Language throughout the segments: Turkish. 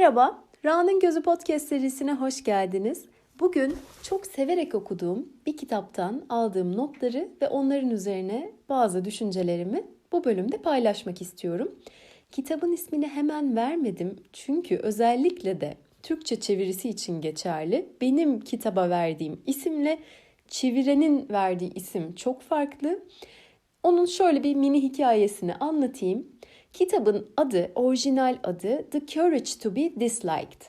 Merhaba, Ra'nın Gözü Podcast serisine hoş geldiniz. Bugün çok severek okuduğum bir kitaptan aldığım notları ve onların üzerine bazı düşüncelerimi bu bölümde paylaşmak istiyorum. Kitabın ismini hemen vermedim çünkü özellikle de Türkçe çevirisi için geçerli. Benim kitaba verdiğim isimle çevirenin verdiği isim çok farklı. Onun şöyle bir mini hikayesini anlatayım. Kitabın adı, orijinal adı The Courage to be Disliked.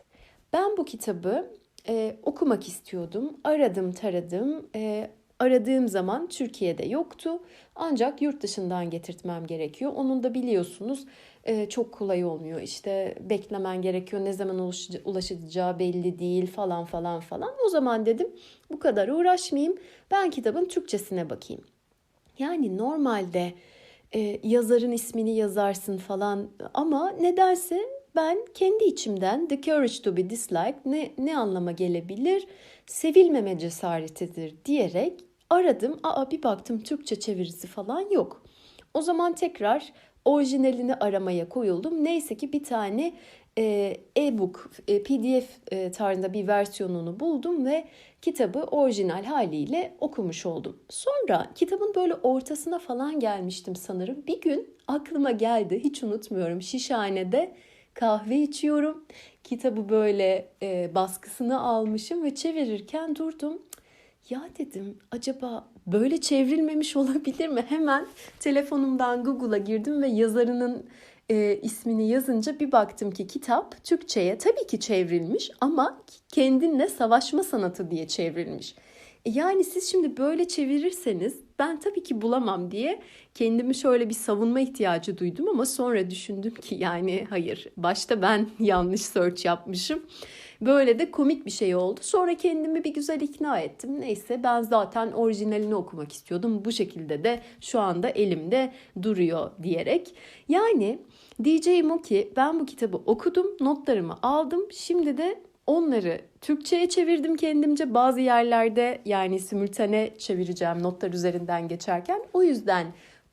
Ben bu kitabı e, okumak istiyordum. Aradım, taradım. E, aradığım zaman Türkiye'de yoktu. Ancak yurt dışından getirtmem gerekiyor. Onun da biliyorsunuz e, çok kolay olmuyor. İşte beklemen gerekiyor. Ne zaman ulaşacağı belli değil falan falan falan. O zaman dedim bu kadar uğraşmayayım. Ben kitabın Türkçesine bakayım. Yani normalde e, yazarın ismini yazarsın falan ama nedense ben kendi içimden The Courage to be Disliked ne, ne anlama gelebilir? Sevilmeme cesaretidir diyerek aradım. Aa bir baktım Türkçe çevirisi falan yok. O zaman tekrar orijinalini aramaya koyuldum. Neyse ki bir tane e-book, e, PDF e, tarzında bir versiyonunu buldum ve kitabı orijinal haliyle okumuş oldum. Sonra kitabın böyle ortasına falan gelmiştim sanırım. Bir gün aklıma geldi, hiç unutmuyorum. Şişhane'de kahve içiyorum. Kitabı böyle e, baskısını almışım ve çevirirken durdum. Ya dedim acaba böyle çevrilmemiş olabilir mi? Hemen telefonumdan Google'a girdim ve yazarının e, ismini yazınca bir baktım ki kitap Türkçe'ye tabii ki çevrilmiş ama kendinle savaşma sanatı diye çevrilmiş. E, yani siz şimdi böyle çevirirseniz ben tabii ki bulamam diye kendimi şöyle bir savunma ihtiyacı duydum ama sonra düşündüm ki yani hayır başta ben yanlış search yapmışım. Böyle de komik bir şey oldu. Sonra kendimi bir güzel ikna ettim. Neyse ben zaten orijinalini okumak istiyordum. Bu şekilde de şu anda elimde duruyor diyerek. Yani diyeceğim o ki ben bu kitabı okudum, notlarımı aldım. Şimdi de onları Türkçe'ye çevirdim kendimce. Bazı yerlerde yani simultane çevireceğim notlar üzerinden geçerken. O yüzden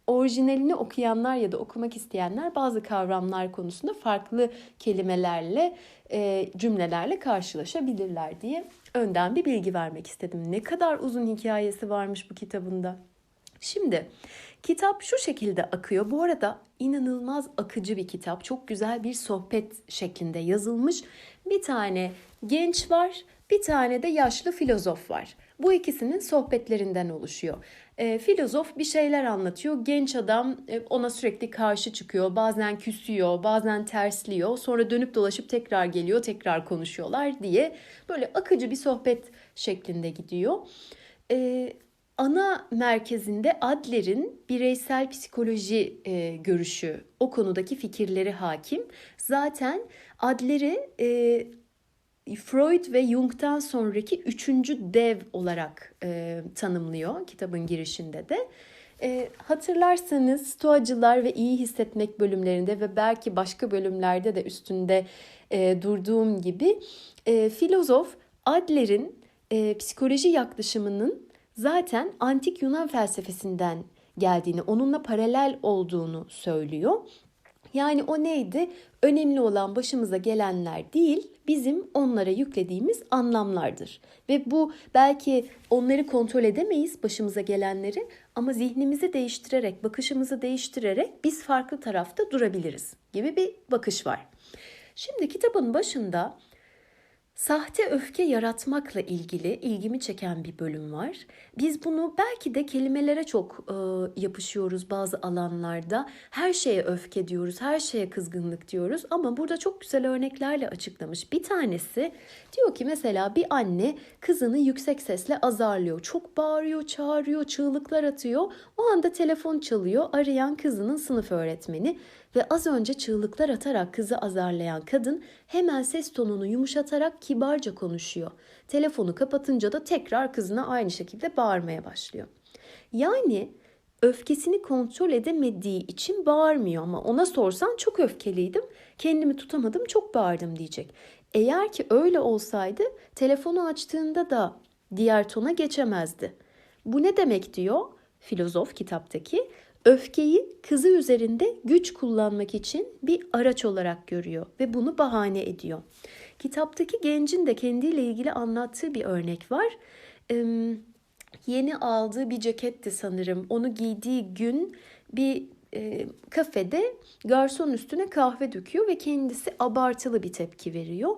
orijinalini okuyanlar ya da okumak isteyenler bazı kavramlar konusunda farklı kelimelerle, e, cümlelerle karşılaşabilirler diye önden bir bilgi vermek istedim. Ne kadar uzun hikayesi varmış bu kitabında. Şimdi kitap şu şekilde akıyor. Bu arada inanılmaz akıcı bir kitap. Çok güzel bir sohbet şeklinde yazılmış. Bir tane genç var, bir tane de yaşlı filozof var. Bu ikisinin sohbetlerinden oluşuyor. E, filozof bir şeyler anlatıyor. Genç adam e, ona sürekli karşı çıkıyor. Bazen küsüyor, bazen tersliyor. Sonra dönüp dolaşıp tekrar geliyor, tekrar konuşuyorlar diye böyle akıcı bir sohbet şeklinde gidiyor. E, ana merkezinde Adler'in bireysel psikoloji e, görüşü, o konudaki fikirleri hakim. Zaten Adler'i e, Freud ve Jung'tan sonraki üçüncü dev olarak e, tanımlıyor kitabın girişinde de. E, hatırlarsanız Stoacılar ve iyi hissetmek bölümlerinde ve belki başka bölümlerde de üstünde e, durduğum gibi e, filozof Adler'in e, psikoloji yaklaşımının zaten antik Yunan felsefesinden geldiğini, onunla paralel olduğunu söylüyor. Yani o neydi? Önemli olan başımıza gelenler değil, bizim onlara yüklediğimiz anlamlardır. Ve bu belki onları kontrol edemeyiz başımıza gelenleri ama zihnimizi değiştirerek, bakışımızı değiştirerek biz farklı tarafta durabiliriz gibi bir bakış var. Şimdi kitabın başında Sahte öfke yaratmakla ilgili ilgimi çeken bir bölüm var. Biz bunu belki de kelimelere çok e, yapışıyoruz bazı alanlarda. Her şeye öfke diyoruz, her şeye kızgınlık diyoruz ama burada çok güzel örneklerle açıklamış. Bir tanesi diyor ki mesela bir anne kızını yüksek sesle azarlıyor. Çok bağırıyor, çağırıyor, çığlıklar atıyor. O anda telefon çalıyor. Arayan kızının sınıf öğretmeni ve az önce çığlıklar atarak kızı azarlayan kadın hemen ses tonunu yumuşatarak kibarca konuşuyor. Telefonu kapatınca da tekrar kızına aynı şekilde bağırmaya başlıyor. Yani öfkesini kontrol edemediği için bağırmıyor ama ona sorsan çok öfkeliydim, kendimi tutamadım, çok bağırdım diyecek. Eğer ki öyle olsaydı telefonu açtığında da diğer tona geçemezdi. Bu ne demek diyor filozof kitaptaki? Öfkeyi kızı üzerinde güç kullanmak için bir araç olarak görüyor ve bunu bahane ediyor. Kitaptaki gencin de kendiyle ilgili anlattığı bir örnek var. yeni aldığı bir ceketti sanırım. Onu giydiği gün bir e, kafede garson üstüne kahve döküyor ve kendisi abartılı bir tepki veriyor.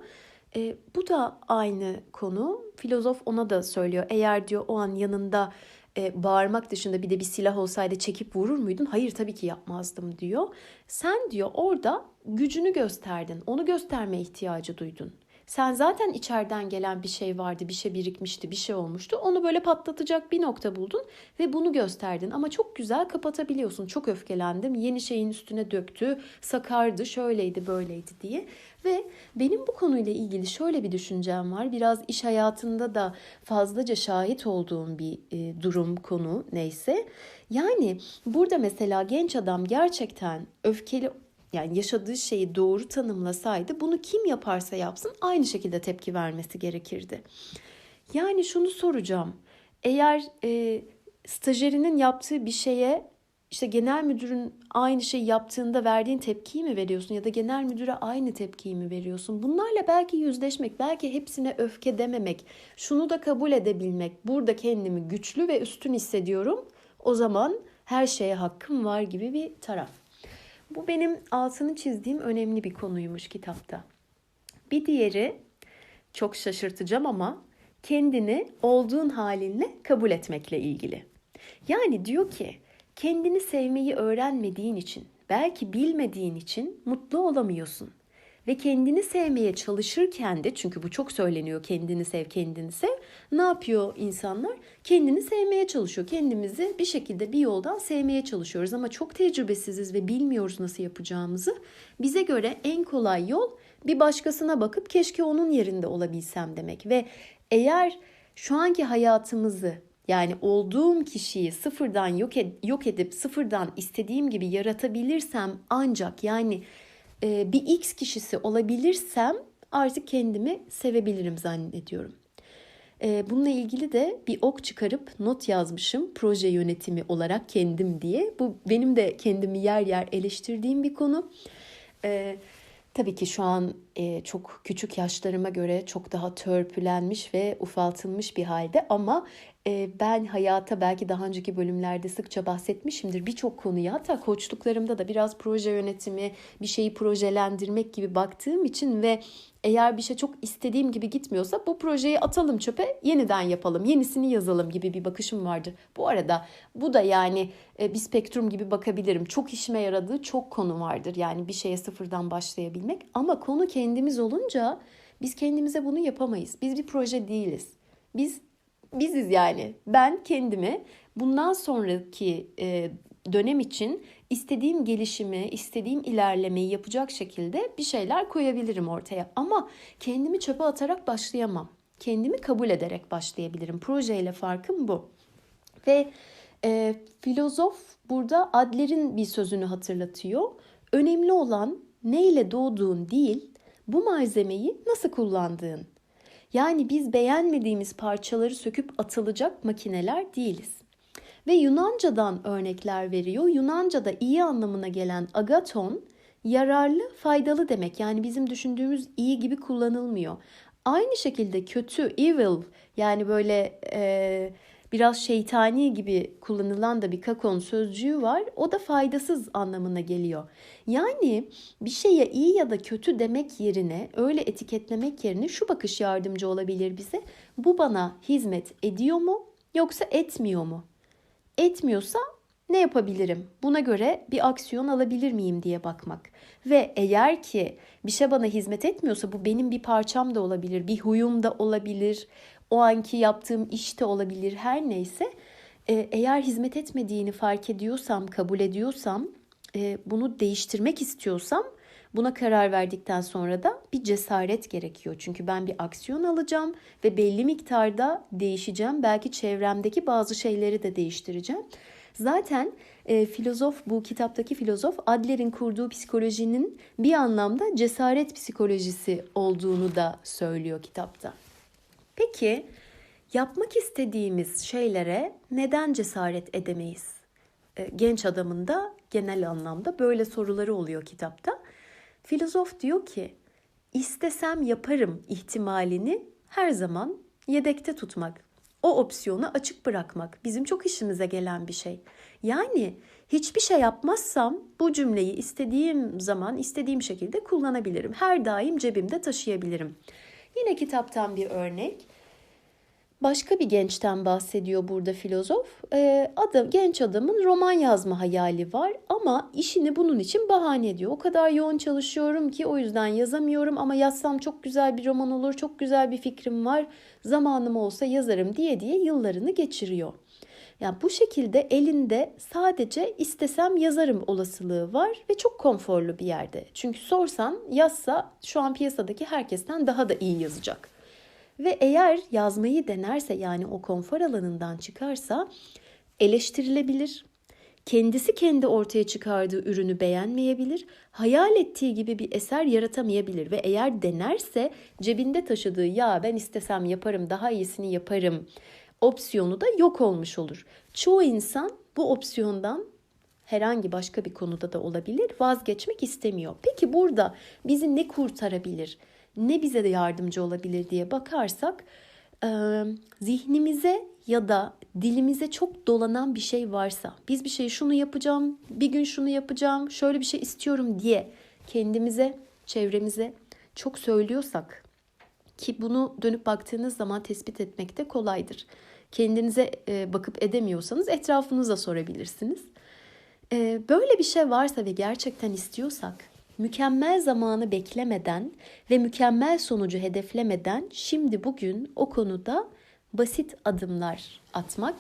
E, bu da aynı konu. Filozof ona da söylüyor. Eğer diyor o an yanında e, bağırmak dışında bir de bir silah olsaydı çekip vurur muydun? Hayır tabii ki yapmazdım diyor. Sen diyor orada gücünü gösterdin. Onu gösterme ihtiyacı duydun. Sen zaten içeriden gelen bir şey vardı, bir şey birikmişti, bir şey olmuştu. Onu böyle patlatacak bir nokta buldun ve bunu gösterdin. Ama çok güzel kapatabiliyorsun. Çok öfkelendim, yeni şeyin üstüne döktü, sakardı, şöyleydi, böyleydi diye. Ve benim bu konuyla ilgili şöyle bir düşüncem var. Biraz iş hayatında da fazlaca şahit olduğum bir e, durum konu neyse. Yani burada mesela genç adam gerçekten öfkeli yani yaşadığı şeyi doğru tanımlasaydı bunu kim yaparsa yapsın aynı şekilde tepki vermesi gerekirdi. Yani şunu soracağım. Eğer e, stajyerinin yaptığı bir şeye işte genel müdürün aynı şey yaptığında verdiğin tepkiyi mi veriyorsun ya da genel müdüre aynı tepkiyi mi veriyorsun? Bunlarla belki yüzleşmek, belki hepsine öfke dememek, şunu da kabul edebilmek, burada kendimi güçlü ve üstün hissediyorum. O zaman her şeye hakkım var gibi bir taraf. Bu benim altını çizdiğim önemli bir konuymuş kitapta. Bir diğeri çok şaşırtacağım ama kendini olduğun halinle kabul etmekle ilgili. Yani diyor ki kendini sevmeyi öğrenmediğin için, belki bilmediğin için mutlu olamıyorsun. Ve kendini sevmeye çalışırken de çünkü bu çok söyleniyor kendini sev kendini sev. Ne yapıyor insanlar? Kendini sevmeye çalışıyor. Kendimizi bir şekilde bir yoldan sevmeye çalışıyoruz ama çok tecrübesiziz ve bilmiyoruz nasıl yapacağımızı. Bize göre en kolay yol bir başkasına bakıp keşke onun yerinde olabilsem demek ve eğer şu anki hayatımızı yani olduğum kişiyi sıfırdan yok, yok edip sıfırdan istediğim gibi yaratabilirsem ancak yani e, bir X kişisi olabilirsem artık kendimi sevebilirim zannediyorum. E, bununla ilgili de bir ok çıkarıp not yazmışım proje yönetimi olarak kendim diye. Bu benim de kendimi yer yer eleştirdiğim bir konu. E, tabii ki şu an e, çok küçük yaşlarıma göre çok daha törpülenmiş ve ufaltılmış bir halde ama ben hayata belki daha önceki bölümlerde sıkça bahsetmişimdir. Birçok konuya hatta koçluklarımda da biraz proje yönetimi bir şeyi projelendirmek gibi baktığım için ve eğer bir şey çok istediğim gibi gitmiyorsa bu projeyi atalım çöpe yeniden yapalım yenisini yazalım gibi bir bakışım vardır. Bu arada bu da yani e, bir spektrum gibi bakabilirim. Çok işime yaradığı çok konu vardır. Yani bir şeye sıfırdan başlayabilmek. Ama konu kendimiz olunca biz kendimize bunu yapamayız. Biz bir proje değiliz. Biz biziz yani. Ben kendimi bundan sonraki e, dönem için istediğim gelişimi, istediğim ilerlemeyi yapacak şekilde bir şeyler koyabilirim ortaya. Ama kendimi çöpe atarak başlayamam. Kendimi kabul ederek başlayabilirim. Projeyle farkım bu. Ve e, filozof burada Adler'in bir sözünü hatırlatıyor. Önemli olan neyle doğduğun değil, bu malzemeyi nasıl kullandığın. Yani biz beğenmediğimiz parçaları söküp atılacak makineler değiliz. Ve Yunanca'dan örnekler veriyor. Yunanca'da iyi anlamına gelen agaton yararlı, faydalı demek. Yani bizim düşündüğümüz iyi gibi kullanılmıyor. Aynı şekilde kötü, evil yani böyle e, biraz şeytani gibi kullanılan da bir kakon sözcüğü var. O da faydasız anlamına geliyor. Yani bir şeye iyi ya da kötü demek yerine öyle etiketlemek yerine şu bakış yardımcı olabilir bize. Bu bana hizmet ediyor mu yoksa etmiyor mu? Etmiyorsa ne yapabilirim? Buna göre bir aksiyon alabilir miyim diye bakmak. Ve eğer ki bir şey bana hizmet etmiyorsa bu benim bir parçam da olabilir, bir huyum da olabilir, o anki yaptığım işte olabilir her neyse e, eğer hizmet etmediğini fark ediyorsam, kabul ediyorsam, e, bunu değiştirmek istiyorsam buna karar verdikten sonra da bir cesaret gerekiyor. Çünkü ben bir aksiyon alacağım ve belli miktarda değişeceğim. Belki çevremdeki bazı şeyleri de değiştireceğim. Zaten e, filozof bu kitaptaki filozof Adler'in kurduğu psikolojinin bir anlamda cesaret psikolojisi olduğunu da söylüyor kitapta. Peki yapmak istediğimiz şeylere neden cesaret edemeyiz? e, genç adamın da genel anlamda böyle soruları oluyor kitapta. Filozof diyor ki istesem yaparım ihtimalini her zaman yedekte tutmak. O opsiyonu açık bırakmak bizim çok işimize gelen bir şey. Yani hiçbir şey yapmazsam bu cümleyi istediğim zaman istediğim şekilde kullanabilirim. Her daim cebimde taşıyabilirim. Yine kitaptan bir örnek. Başka bir gençten bahsediyor burada filozof. Ee, adam, genç adamın roman yazma hayali var ama işini bunun için bahane ediyor. O kadar yoğun çalışıyorum ki o yüzden yazamıyorum ama yazsam çok güzel bir roman olur, çok güzel bir fikrim var, zamanım olsa yazarım diye diye yıllarını geçiriyor. Yani bu şekilde elinde sadece istesem yazarım olasılığı var ve çok konforlu bir yerde. Çünkü sorsan yazsa şu an piyasadaki herkesten daha da iyi yazacak. Ve eğer yazmayı denerse yani o konfor alanından çıkarsa eleştirilebilir. Kendisi kendi ortaya çıkardığı ürünü beğenmeyebilir. Hayal ettiği gibi bir eser yaratamayabilir ve eğer denerse cebinde taşıdığı ya ben istesem yaparım daha iyisini yaparım opsiyonu da yok olmuş olur. Çoğu insan bu opsiyondan herhangi başka bir konuda da olabilir vazgeçmek istemiyor. Peki burada bizi ne kurtarabilir? Ne bize de yardımcı olabilir diye bakarsak zihnimize ya da dilimize çok dolanan bir şey varsa biz bir şey şunu yapacağım, bir gün şunu yapacağım, şöyle bir şey istiyorum diye kendimize, çevremize çok söylüyorsak ki bunu dönüp baktığınız zaman tespit etmek de kolaydır. Kendinize e, bakıp edemiyorsanız etrafınıza sorabilirsiniz. E, böyle bir şey varsa ve gerçekten istiyorsak mükemmel zamanı beklemeden ve mükemmel sonucu hedeflemeden şimdi bugün o konuda basit adımlar atmak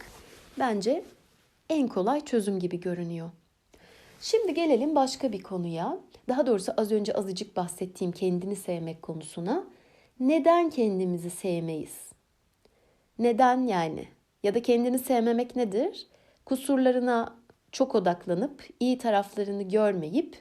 bence en kolay çözüm gibi görünüyor. Şimdi gelelim başka bir konuya. Daha doğrusu az önce azıcık bahsettiğim kendini sevmek konusuna. Neden kendimizi sevmeyiz? Neden yani? Ya da kendini sevmemek nedir? Kusurlarına çok odaklanıp iyi taraflarını görmeyip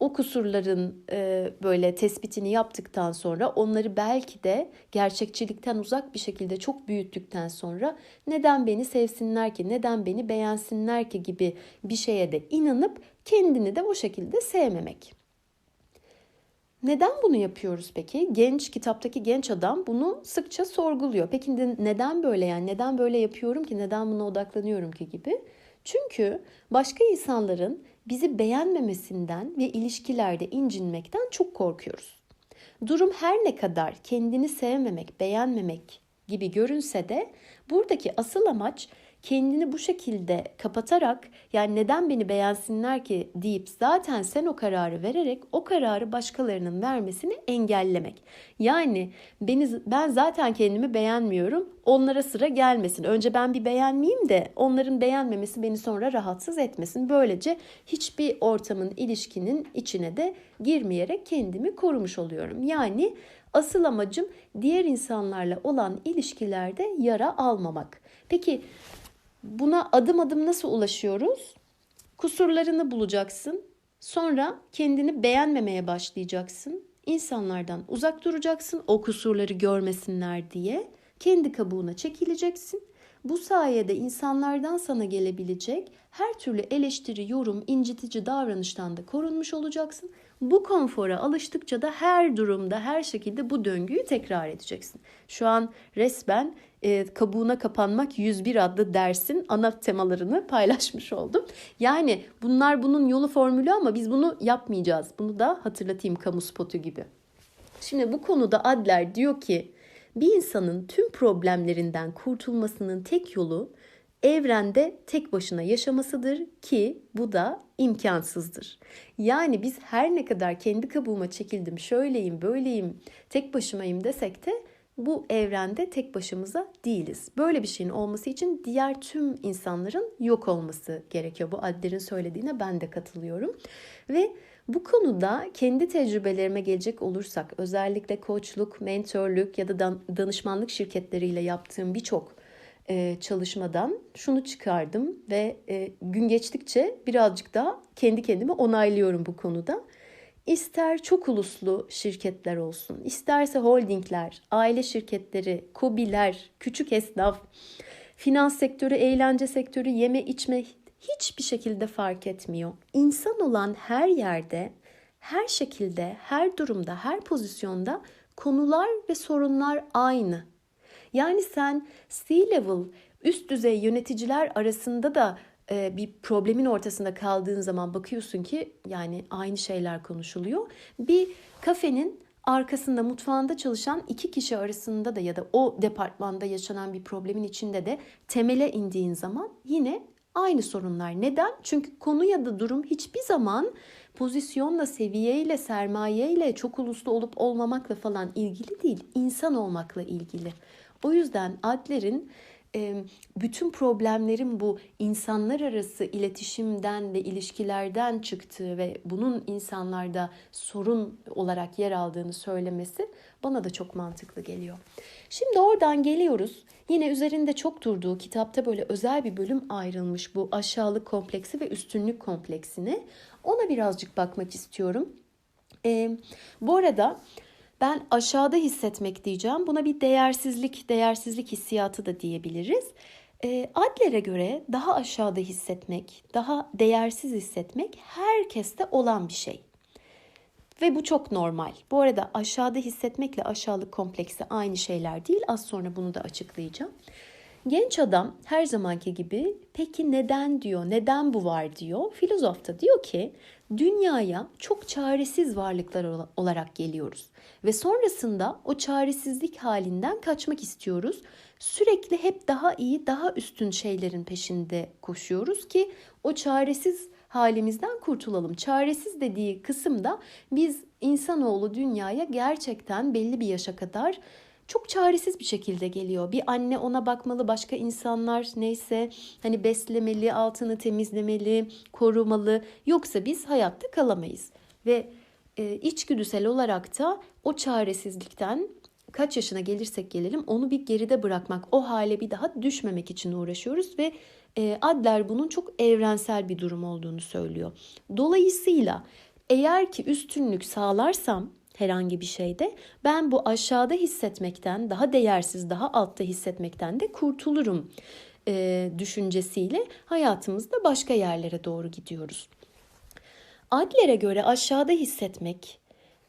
o kusurların e, böyle tespitini yaptıktan sonra onları belki de gerçekçilikten uzak bir şekilde çok büyüttükten sonra neden beni sevsinler ki, neden beni beğensinler ki gibi bir şeye de inanıp kendini de o şekilde sevmemek. Neden bunu yapıyoruz peki? Genç kitaptaki genç adam bunu sıkça sorguluyor. Peki neden böyle yani neden böyle yapıyorum ki neden buna odaklanıyorum ki gibi? Çünkü başka insanların bizi beğenmemesinden ve ilişkilerde incinmekten çok korkuyoruz. Durum her ne kadar kendini sevmemek, beğenmemek gibi görünse de buradaki asıl amaç kendini bu şekilde kapatarak yani neden beni beğensinler ki deyip zaten sen o kararı vererek o kararı başkalarının vermesini engellemek. Yani beni ben zaten kendimi beğenmiyorum. Onlara sıra gelmesin. Önce ben bir beğenmeyeyim de onların beğenmemesi beni sonra rahatsız etmesin. Böylece hiçbir ortamın, ilişkinin içine de girmeyerek kendimi korumuş oluyorum. Yani asıl amacım diğer insanlarla olan ilişkilerde yara almamak. Peki Buna adım adım nasıl ulaşıyoruz? Kusurlarını bulacaksın. Sonra kendini beğenmemeye başlayacaksın. İnsanlardan uzak duracaksın o kusurları görmesinler diye. Kendi kabuğuna çekileceksin. Bu sayede insanlardan sana gelebilecek her türlü eleştiri, yorum, incitici davranıştan da korunmuş olacaksın. Bu konfora alıştıkça da her durumda, her şekilde bu döngüyü tekrar edeceksin. Şu an resmen e, kabuğuna kapanmak 101 adlı dersin ana temalarını paylaşmış oldum. Yani bunlar bunun yolu formülü ama biz bunu yapmayacağız. Bunu da hatırlatayım kamu spotu gibi. Şimdi bu konuda Adler diyor ki bir insanın tüm problemlerinden kurtulmasının tek yolu evrende tek başına yaşamasıdır ki bu da imkansızdır. Yani biz her ne kadar kendi kabuğuma çekildim, şöyleyim, böyleyim, tek başımayım desek de bu evrende tek başımıza değiliz. Böyle bir şeyin olması için diğer tüm insanların yok olması gerekiyor. Bu Adler'in söylediğine ben de katılıyorum. Ve bu konuda kendi tecrübelerime gelecek olursak özellikle koçluk, mentorluk ya da danışmanlık şirketleriyle yaptığım birçok e, çalışmadan şunu çıkardım ve e, gün geçtikçe birazcık daha kendi kendimi onaylıyorum bu konuda. İster çok uluslu şirketler olsun, isterse holdingler, aile şirketleri, kobiler, küçük esnaf, finans sektörü, eğlence sektörü, yeme içme hiçbir şekilde fark etmiyor. İnsan olan her yerde, her şekilde, her durumda, her pozisyonda konular ve sorunlar aynı. Yani sen C-level üst düzey yöneticiler arasında da e, bir problemin ortasında kaldığın zaman bakıyorsun ki yani aynı şeyler konuşuluyor. Bir kafenin arkasında mutfağında çalışan iki kişi arasında da ya da o departmanda yaşanan bir problemin içinde de temele indiğin zaman yine aynı sorunlar. Neden? Çünkü konu ya da durum hiçbir zaman pozisyonla, seviyeyle, sermayeyle, çok uluslu olup olmamakla falan ilgili değil. insan olmakla ilgili. O yüzden Adler'in bütün problemlerin bu insanlar arası iletişimden ve ilişkilerden çıktığı ve bunun insanlarda sorun olarak yer aldığını söylemesi bana da çok mantıklı geliyor. Şimdi oradan geliyoruz. Yine üzerinde çok durduğu kitapta böyle özel bir bölüm ayrılmış bu aşağılık kompleksi ve üstünlük kompleksine. Ona birazcık bakmak istiyorum. Bu arada ben aşağıda hissetmek diyeceğim. Buna bir değersizlik, değersizlik hissiyatı da diyebiliriz. E, Adler'e göre daha aşağıda hissetmek, daha değersiz hissetmek herkeste olan bir şey. Ve bu çok normal. Bu arada aşağıda hissetmekle aşağılık kompleksi aynı şeyler değil. Az sonra bunu da açıklayacağım. Genç adam her zamanki gibi peki neden diyor, neden bu var diyor. Filozof da diyor ki dünyaya çok çaresiz varlıklar olarak geliyoruz. Ve sonrasında o çaresizlik halinden kaçmak istiyoruz. Sürekli hep daha iyi, daha üstün şeylerin peşinde koşuyoruz ki o çaresiz halimizden kurtulalım. Çaresiz dediği kısımda biz insanoğlu dünyaya gerçekten belli bir yaşa kadar çok çaresiz bir şekilde geliyor. Bir anne ona bakmalı, başka insanlar neyse hani beslemeli, altını temizlemeli, korumalı. Yoksa biz hayatta kalamayız. Ve e, içgüdüsel olarak da o çaresizlikten kaç yaşına gelirsek gelelim onu bir geride bırakmak, o hale bir daha düşmemek için uğraşıyoruz ve e, Adler bunun çok evrensel bir durum olduğunu söylüyor. Dolayısıyla eğer ki üstünlük sağlarsam herhangi bir şeyde ben bu aşağıda hissetmekten daha değersiz daha altta hissetmekten de kurtulurum e, düşüncesiyle hayatımızda başka yerlere doğru gidiyoruz. Adler'e göre aşağıda hissetmek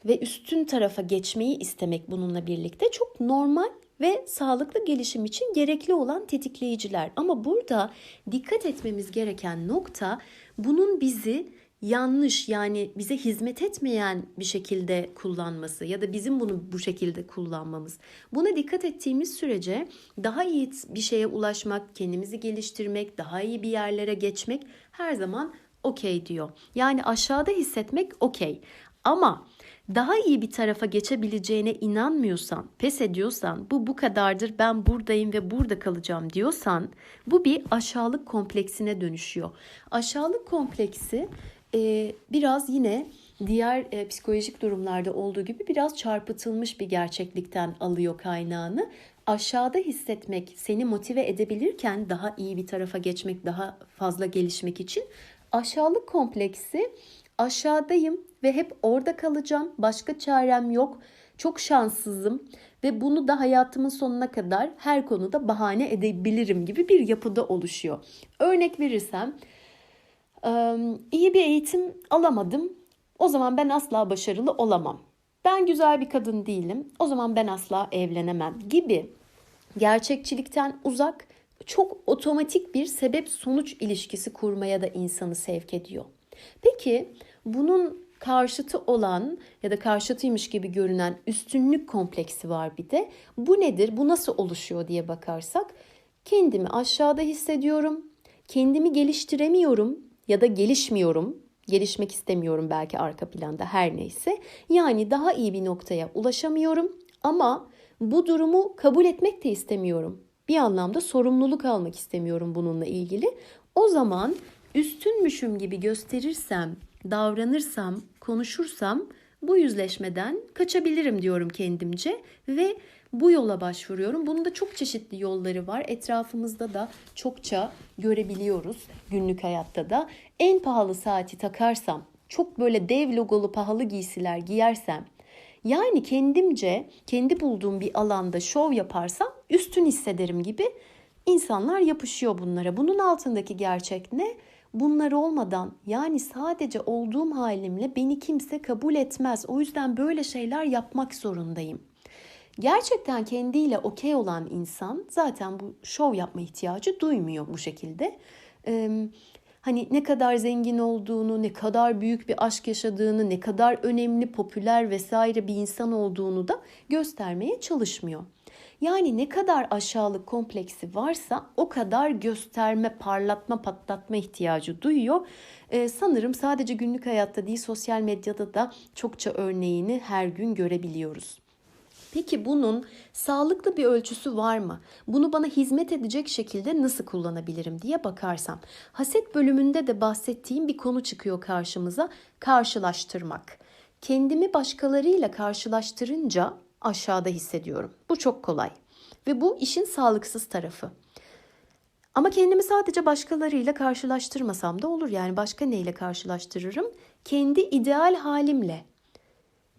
ve üstün tarafa geçmeyi istemek bununla birlikte çok normal ve sağlıklı gelişim için gerekli olan tetikleyiciler. Ama burada dikkat etmemiz gereken nokta bunun bizi yanlış yani bize hizmet etmeyen bir şekilde kullanması ya da bizim bunu bu şekilde kullanmamız. Buna dikkat ettiğimiz sürece daha iyi bir şeye ulaşmak, kendimizi geliştirmek, daha iyi bir yerlere geçmek her zaman okey diyor. Yani aşağıda hissetmek okey. Ama daha iyi bir tarafa geçebileceğine inanmıyorsan, pes ediyorsan, bu bu kadardır ben buradayım ve burada kalacağım diyorsan bu bir aşağılık kompleksine dönüşüyor. Aşağılık kompleksi e, biraz yine diğer e, psikolojik durumlarda olduğu gibi biraz çarpıtılmış bir gerçeklikten alıyor kaynağını. Aşağıda hissetmek seni motive edebilirken daha iyi bir tarafa geçmek, daha fazla gelişmek için aşağılık kompleksi aşağıdayım ve hep orada kalacağım. Başka çarem yok. Çok şanssızım ve bunu da hayatımın sonuna kadar her konuda bahane edebilirim gibi bir yapıda oluşuyor. Örnek verirsem iyi bir eğitim alamadım. O zaman ben asla başarılı olamam. Ben güzel bir kadın değilim. O zaman ben asla evlenemem gibi gerçekçilikten uzak çok otomatik bir sebep sonuç ilişkisi kurmaya da insanı sevk ediyor. Peki bunun karşıtı olan ya da karşıtıymış gibi görünen üstünlük kompleksi var bir de. Bu nedir? Bu nasıl oluşuyor diye bakarsak kendimi aşağıda hissediyorum. Kendimi geliştiremiyorum ya da gelişmiyorum. Gelişmek istemiyorum belki arka planda her neyse. Yani daha iyi bir noktaya ulaşamıyorum ama bu durumu kabul etmek de istemiyorum. Bir anlamda sorumluluk almak istemiyorum bununla ilgili. O zaman üstünmüşüm gibi gösterirsem, davranırsam, konuşursam bu yüzleşmeden kaçabilirim diyorum kendimce ve bu yola başvuruyorum. Bunun da çok çeşitli yolları var. Etrafımızda da çokça görebiliyoruz günlük hayatta da. En pahalı saati takarsam, çok böyle dev logolu pahalı giysiler giyersem, yani kendimce kendi bulduğum bir alanda şov yaparsam üstün hissederim gibi insanlar yapışıyor bunlara. Bunun altındaki gerçek ne? Bunlar olmadan yani sadece olduğum halimle beni kimse kabul etmez. O yüzden böyle şeyler yapmak zorundayım. Gerçekten kendiyle okey olan insan zaten bu şov yapma ihtiyacı duymuyor bu şekilde. Ee, hani ne kadar zengin olduğunu, ne kadar büyük bir aşk yaşadığını, ne kadar önemli, popüler vesaire bir insan olduğunu da göstermeye çalışmıyor. Yani ne kadar aşağılık kompleksi varsa o kadar gösterme, parlatma, patlatma ihtiyacı duyuyor. Ee, sanırım sadece günlük hayatta değil sosyal medyada da çokça örneğini her gün görebiliyoruz. Peki bunun sağlıklı bir ölçüsü var mı? Bunu bana hizmet edecek şekilde nasıl kullanabilirim diye bakarsam. Haset bölümünde de bahsettiğim bir konu çıkıyor karşımıza. Karşılaştırmak. Kendimi başkalarıyla karşılaştırınca aşağıda hissediyorum. Bu çok kolay. Ve bu işin sağlıksız tarafı. Ama kendimi sadece başkalarıyla karşılaştırmasam da olur. Yani başka neyle karşılaştırırım? Kendi ideal halimle.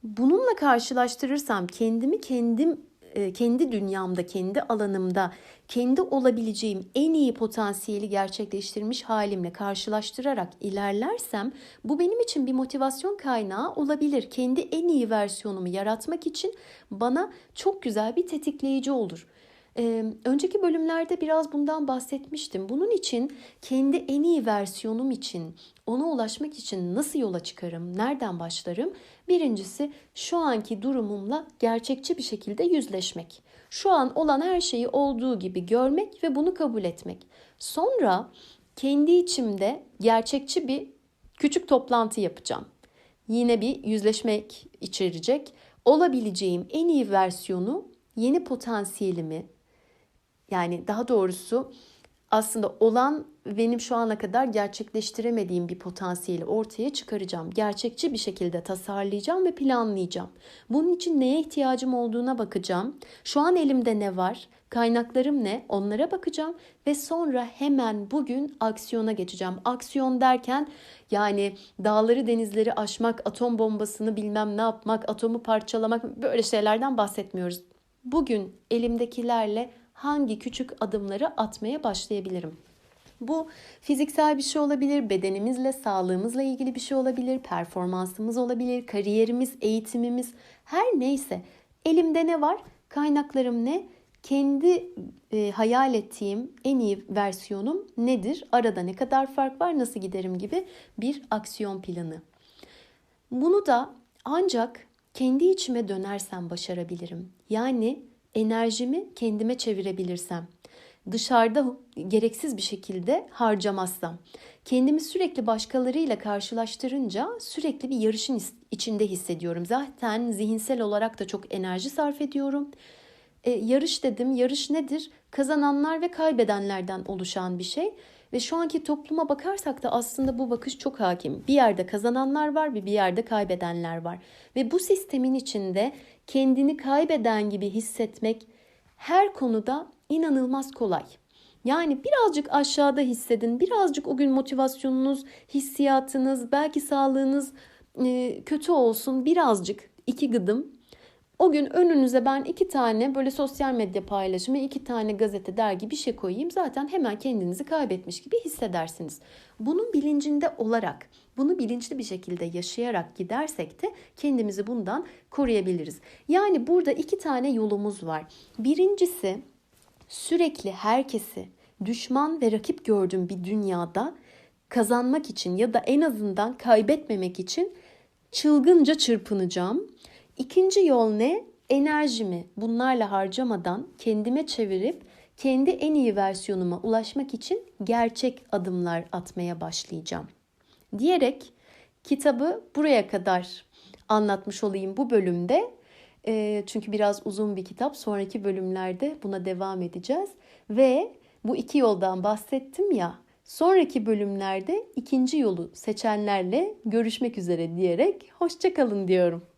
Bununla karşılaştırırsam kendimi kendim e, kendi dünyamda, kendi alanımda, kendi olabileceğim en iyi potansiyeli gerçekleştirmiş halimle karşılaştırarak ilerlersem bu benim için bir motivasyon kaynağı olabilir. Kendi en iyi versiyonumu yaratmak için bana çok güzel bir tetikleyici olur. Ee, önceki bölümlerde biraz bundan bahsetmiştim. Bunun için kendi en iyi versiyonum için, ona ulaşmak için nasıl yola çıkarım, nereden başlarım? Birincisi şu anki durumumla gerçekçi bir şekilde yüzleşmek. Şu an olan her şeyi olduğu gibi görmek ve bunu kabul etmek. Sonra kendi içimde gerçekçi bir küçük toplantı yapacağım. Yine bir yüzleşmek içerecek. Olabileceğim en iyi versiyonu, yeni potansiyelimi, yani daha doğrusu aslında olan benim şu ana kadar gerçekleştiremediğim bir potansiyeli ortaya çıkaracağım. Gerçekçi bir şekilde tasarlayacağım ve planlayacağım. Bunun için neye ihtiyacım olduğuna bakacağım. Şu an elimde ne var? Kaynaklarım ne? Onlara bakacağım ve sonra hemen bugün aksiyona geçeceğim. Aksiyon derken yani dağları denizleri aşmak, atom bombasını bilmem ne yapmak, atomu parçalamak böyle şeylerden bahsetmiyoruz. Bugün elimdekilerle hangi küçük adımları atmaya başlayabilirim? Bu fiziksel bir şey olabilir, bedenimizle, sağlığımızla ilgili bir şey olabilir, performansımız olabilir, kariyerimiz, eğitimimiz, her neyse. Elimde ne var? Kaynaklarım ne? Kendi e, hayal ettiğim en iyi versiyonum nedir? Arada ne kadar fark var? Nasıl giderim gibi bir aksiyon planı. Bunu da ancak kendi içime dönersem başarabilirim. Yani enerjimi kendime çevirebilirsem, dışarıda gereksiz bir şekilde harcamazsam, kendimi sürekli başkalarıyla karşılaştırınca sürekli bir yarışın içinde hissediyorum. Zaten zihinsel olarak da çok enerji sarf ediyorum. E, yarış dedim, yarış nedir? Kazananlar ve kaybedenlerden oluşan bir şey. Ve şu anki topluma bakarsak da aslında bu bakış çok hakim. Bir yerde kazananlar var ve bir yerde kaybedenler var. Ve bu sistemin içinde kendini kaybeden gibi hissetmek her konuda inanılmaz kolay. Yani birazcık aşağıda hissedin, birazcık o gün motivasyonunuz, hissiyatınız, belki sağlığınız kötü olsun, birazcık iki gıdım o gün önünüze ben iki tane böyle sosyal medya paylaşımı, iki tane gazete, dergi bir şey koyayım. Zaten hemen kendinizi kaybetmiş gibi hissedersiniz. Bunun bilincinde olarak, bunu bilinçli bir şekilde yaşayarak gidersek de kendimizi bundan koruyabiliriz. Yani burada iki tane yolumuz var. Birincisi sürekli herkesi düşman ve rakip gördüğüm bir dünyada kazanmak için ya da en azından kaybetmemek için çılgınca çırpınacağım İkinci yol ne? Enerjimi bunlarla harcamadan kendime çevirip kendi en iyi versiyonuma ulaşmak için gerçek adımlar atmaya başlayacağım. Diyerek kitabı buraya kadar anlatmış olayım bu bölümde. E, çünkü biraz uzun bir kitap. Sonraki bölümlerde buna devam edeceğiz. Ve bu iki yoldan bahsettim ya. Sonraki bölümlerde ikinci yolu seçenlerle görüşmek üzere diyerek hoşçakalın diyorum.